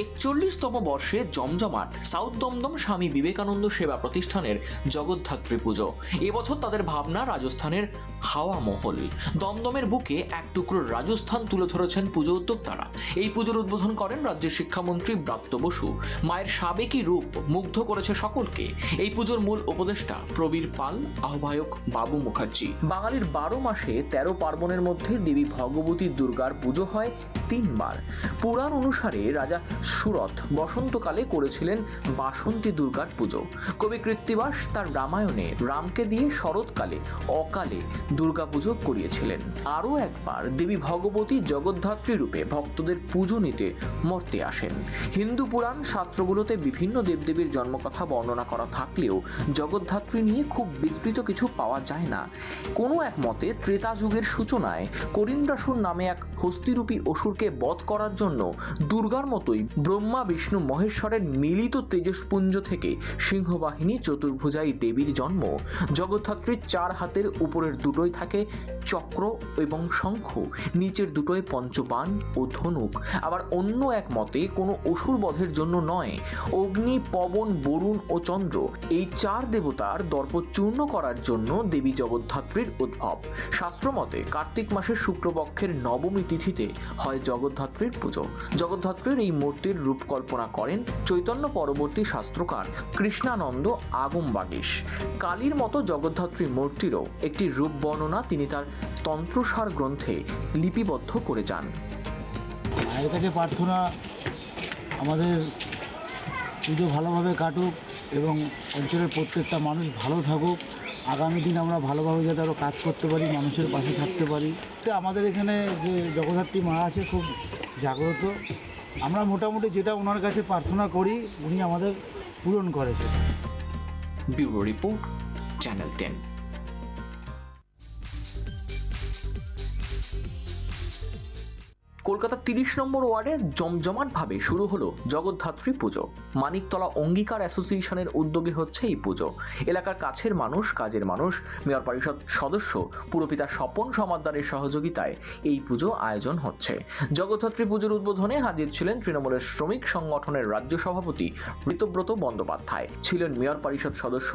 একচল্লিশতম বর্ষে জমজমাট সাউথ দমদম স্বামী বিবেকানন্দ সেবা প্রতিষ্ঠানের জগদ্ধাত্রী পুজো। এবছর তাদের ভাবনা রাজস্থানের হাওয়া মহল। দমদমের বুকে এক টুকরো রাজস্থান তুলে ধরেছেন পুজো উদ্যোক্তারা। এই পুজোর উদ্বোধন করেন রাজ্যের শিক্ষামন্ত্রী ব্রাত্য বসু। মায়ের সাবেকি রূপ মুগ্ধ করেছে সকলকে। এই পুজোর মূল উপদেষ্টা প্রবীর পাল, আহ্বায়ক বাবু মুখার্জি। বাঙালির বারো মাসে তেরো পার্বণের মধ্যে দেবী ভগবতী দুর্গার পুজো হয় তিনবার। পুরাণ অনুসারে রাজা সুরথ বসন্তকালে করেছিলেন বাসন্তী দুর্গার পুজো। কবি কৃত্তিবাস তার রামায়ণে রামকে দিয়ে শরৎকালে, অকালে দুর্গা পুজো করিয়েছিলেন। আরও একবার দেবী ভগবতী জগদ্ধাত্রী রূপে ভক্তদের পুজো নিতে মর্তে আসেন। হিন্দু পুরাণ শাস্ত্রগুলোতে বিভিন্ন দেবদেবীর জন্মকথা বর্ণনা করা থাকলেও জগদ্ধাত্রী নিয়ে খুব বিস্তৃত কিছু পাওয়া যায় না। কোনো এক মতে ত্রেতা যুগের সূচনায় করিন্দ্রাসুর নামে এক হস্তিরূপী অসুরকে বধ করার জন্য দুর্গার মতোই ব্রহ্মা, বিষ্ণু, মহেশ্বরের মিলিত তেজস্পুঞ্জ থেকে সিংহবাহিনী, চতুর্ভুজাই দেবীর জন্ম। জগদ্ধাত্রীর চার হাতের উপরের দুটোই থাকে চক্র এবং শঙ্খ, নিচের দুটোয় পঞ্চবান ও ধনুক। আবার অন্য এক মতে, কোনো অসুর বধের জন্য নয়, অগ্নি, পবন, বরুণ ও চন্দ্র। এই চার দেবতার দর্প চূর্ণ করার জন্য দেবী জগদ্ধাত্রীর উদ্ভব। শাস্ত্রমতে কার্তিক মাসের শুক্লপক্ষের নবমী তিথিতে হয় জগদ্ধাত্রীর পুজো। জগদ্ধাত্রীর এই মূর্তির রূপকল্পনা করেন চৈতন্য পরবর্তী শাস্ত্রকার কৃষ্ণানন্দ আগমবাগীশ। কালীর মতো জগদ্ধাত্রী মূর্তিরও একটি রূপ বর্ণনা তিনি তার তন্ত্রসার গ্রন্থে লিপিবদ্ধ করে যান। মায়ের কাছে প্রার্থনা আমাদের পুজো ভালোভাবে কাটুক এবং অঞ্চলের প্রত্যেকটা মানুষ ভালো থাকুক। আগামী দিন আমরা ভালোভাবে যাতে আরও কাজ করতে পারি, মানুষের পাশে থাকতে পারি। তো আমাদের এখানে যে জগদ্ধাত্রী মা আছে খুব জাগ্রত। আমরা মোটামুটি যেটা ওনার কাছে প্রার্থনা করি, উনি আমাদের পূরণ করেছেন। Bureau report, channel ten. কলকাতার তিরিশ নম্বর ওয়ার্ডে জমজমাটভাবে শুরু হলো জগদ্ধাত্রী পুজো। মানিকতলা অঙ্গীকার অ্যাসোসিয়েশনের উদ্যোগে হচ্ছে এই পুজো। এলাকার কাছের মানুষ, কাজের মানুষ, মেয়র পরিষদ সদস্য, পুরপিতা স্বপন সমাদ্দারের সহযোগিতায় এই পুজো আয়োজন হচ্ছে। জগদ্ধাত্রী পুজোর উদ্বোধনে হাজির ছিলেন তৃণমূলের শ্রমিক সংগঠনের রাজ্য সভাপতি ঋতব্রত বন্দ্যোপাধ্যায়। ছিলেন মেয়র পরিষদ সদস্য